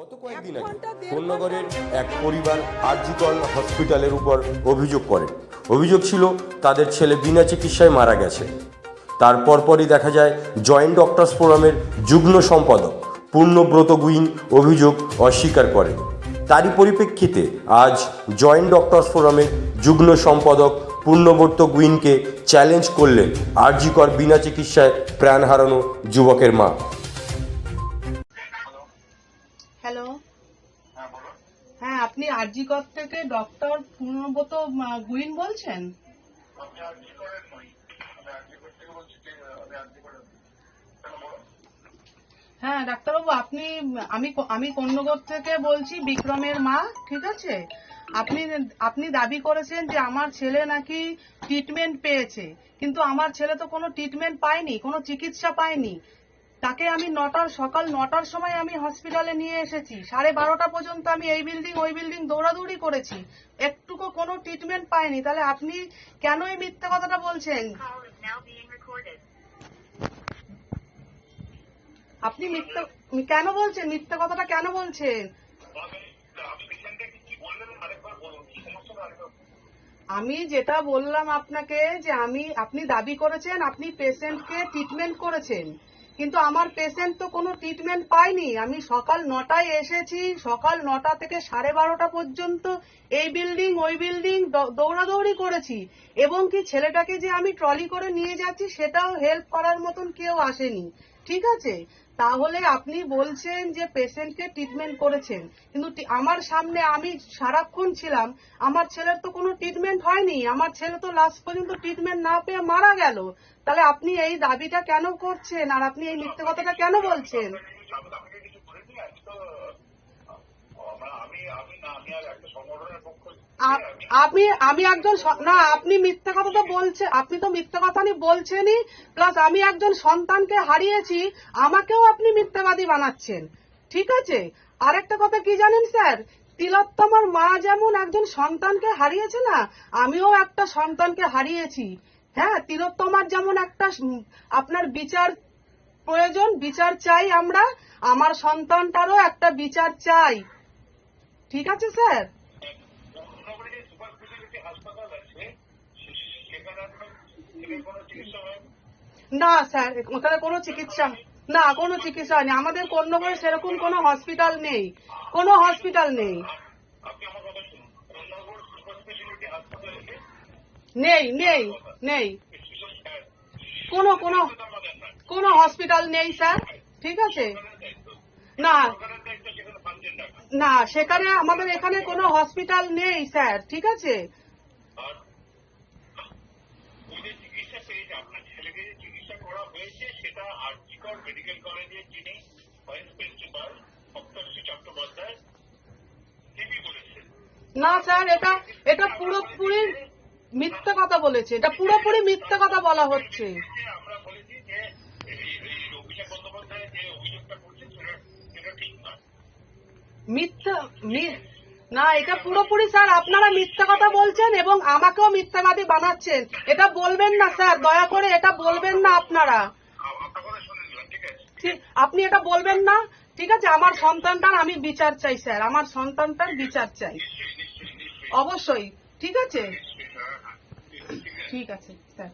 গত কয়েকদিন আগে কোন্নগরের এক পরিবার আরজিকল হসপিটালের উপর অভিযোগ করে। অভিযোগ ছিল তাদের ছেলে বিনা চিকিৎসায় মারা গেছে। তার পরপরই দেখা যায় জয়েন্ট ডক্টরস ফোরামের যুগ্ম সম্পাদক পূর্ণব্রত গুইন অভিযোগ অস্বীকার করেন। তারই পরিপ্রেক্ষিতে আজ জয়েন্ট ডক্টরস ফোরামের যুগ্ম সম্পাদক পূর্ণব্রত গুইনকে চ্যালেঞ্জ করলেন আরজিকর বিনা চিকিৎসায় প্রাণ হারানো যুবকের মা। হ্যালো হ্যাঁ আপনি আরজিকর থেকে ডক্টর পূর্ণব্রত গুইন বলছেন? হ্যাঁ ডাক্তারবাবু আপনি আমি আমি কন্যগর থেকে বলছি বিক্রমের মা ঠিক আছে? আপনি আপনি দাবি করেছেন যে আমার ছেলে নাকি ট্রিটমেন্ট পেয়েছে কিন্তু আমার ছেলে তো কোনো ট্রিটমেন্ট পায়নি কোনো চিকিৎসা পায়নি। তাকে আমি নটার সকাল নটার সময় আমি হসপিটালে নিয়ে এসেছি। সাড়ে বারোটা পর্যন্ত আমি এই বিল্ডিং ওই বিল্ডিং দৌড়াদৌড়ি করেছি। একটুকু কোনো ট্রিটমেন্ট পাইনি। তাহলে আপনি কেন এই মিথ্যা কথাটা বলছেন. আপনি মিথ্যা কেন বলছেন? মিথ্যা কথাটা কেন বলছেন। আমি যেটা বললাম আপনাকে যে আমি আপনি দাবি করেছেন আপনি পেশেন্টকে ট্রিটমেন্ট করেছেন। কিন্তু আমার পেশেন্ট তো কোনো ট্রিটমেন্ট পায়নি। আমি সকাল নটায় এসেছি, সকাল নটা থেকে সাড়ে বারোটা পর্যন্ত এই বিল্ডিং ওই বিল্ডিং দৌড়াদৌড়ি করেছি। এবং কি ছেলেটাকে যে আমি ট্রলি করে নিয়ে যাচ্ছি, সেটাও হেল্প করার মতন কেউ আসেনি। ঠিক আছে? তাহলে আপনি বলছেন যে পেশেন্টকে ট্রিটমেন্ট করেছেন। কিন্তু আমার সামনে আমি সারাক্ষণ ছিলাম, আমার ছেলের তো কোনো ট্রিটমেন্ট হয়নি, আমার ছেলে তো লাস্ট পর্যন্ত ট্রিটমেন্ট না পেয়ে মারা গেল। তাহলে আপনি এই দাবিটা কেন করছেন? আর আপনি এই মিথ্যে কথাটা কেন বলছেন? আমি আমি একজন না আপনি মিথ্যা কথা তো বলছে আপনি তো মিথ্যা কথা নি বলছেনই প্লাস আমি একজন সন্তানকে হারিয়েছি আমাকেও আপনি মিথ্যাবাদী বানাচ্ছেন। ঠিক আছে? আরেকটা কথা কি জানেন স্যার? তিলোত্তমার মা যেমন একজন সন্তানকে হারিয়েছে না আমিও একটা সন্তানকে হারিয়েছি। হ্যাঁ তিলোত্তমার যেমন একটা আপনার বিচার প্রয়োজন বিচার চাই আমরা আমার সন্তানটারও একটা বিচার চাই। ঠিক আছে, স্যার। না? স্যার, ওখানে কোনো চিকিৎসা, না, কোনো চিকিৎসা হয়নি। আমাদের কন্যগরে সেরকম কোনো হসপিটাল নেই, কোনো হসপিটাল নেই। নেই নেই নেই। কোনো কোনো কোনো হসপিটাল নেই, স্যার। ঠিক আছে? না না সেখানে আমাদের এখানে কোনো হসপিটাল নেই স্যার ঠিক আছে? না স্যার এটা এটা পুরোপুরি মিথ্যা কথা বলেছে এটা পুরোপুরি মিথ্যা কথা বলা হচ্ছে যে আমরা বলেছি যে এই এই অভিষেক বন্দ্যোপাধ্যায় যে অভিযোগটা করছেন সেটা সেটা ঠিক নয় মিথ্যা না, এটা পুরোপুরি স্যার, আপনারা মিথ্যা কথা বলছেন এবং আমাকেও মিথ্যাবাদী বানাচ্ছেন। এটা বলবেন না স্যার, দয়া করে এটা বলবেন না আপনারা। আপনি এটা বলবেন না? ঠিক আছে, আমার সন্তানটার আমি বিচার চাই, স্যার, আমার সন্তানটার বিচার চাই। অবশ্যই, ঠিক আছে? ঠিক আছে, স্যার।